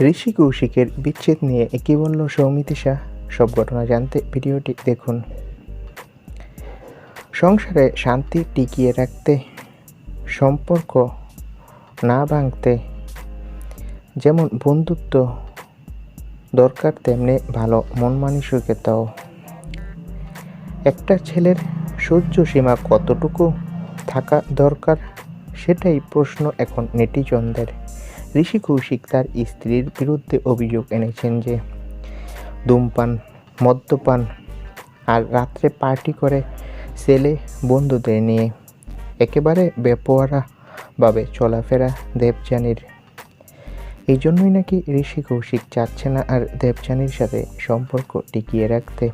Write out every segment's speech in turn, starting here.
ঋষি কৌশিকের বিচ্ছেদ নিয়ে একই বলল সৌমিতি শাহ, সব ঘটনা জানতে ভিডিওটি দেখুন। সংসারে শান্তি টিকিয়ে রাখতে, সম্পর্ক না ভাঙতে, যেমন বন্ধুত্ব দরকার, তেমনি ভালো মন মানসিকতাও একটা ছেলের সহ্য সীমা কতটুকু থাকা দরকার, সেটাই প্রশ্ন এখন নেটিজনদের। ঋষি কৌশিক তার স্ত্রীর বিরুদ্ধে অভিযোগ এনেছেন যে ধূমপান, মদ্যপান আর রাত্রে পার্টি করে ছেলে বন্ধুদের নিয়ে একেবারে বেপোয়ারাভাবে চলাফেরা দেবযানীর। এই জন্যই নাকি ঋষি কৌশিক চাচ্ছে না আর দেবযানীর সাথে সম্পর্ক টিকিয়ে রাখতে।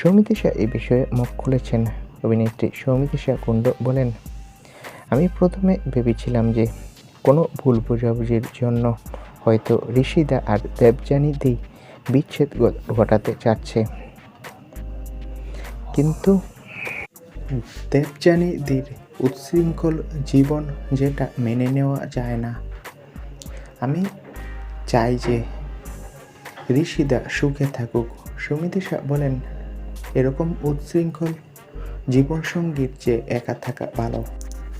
সৌমিতি শাহ এই বিষয়ে মুখ খুলেছেন। অভিনেত্রী সৌমিতি শাহ কুণ্ড বলেন, আমি প্রথমে ভেবেছিলাম যে কোনো ভুল বোঝাবুঝির জন্য হয়তো ঋষিদা আর দেবযানী দি বিচ্ছেদ ঘটাতে চাচ্ছে। কিন্তু দেবযানীদের উচ্ছৃঙ্খল জীবন যেটা মেনে নেওয়া যায় না। আমি চাই যে ঋষিদা সুখে থাকুক। সুমিতি শাহ বলেন, এরকম উচ্ছৃঙ্খল জীবনসঙ্গীর যে একা থাকা ভালো।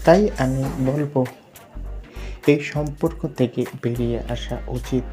তাই আমি বলব এই সম্পর্ক থেকে বেরিয়ে আসা উচিত।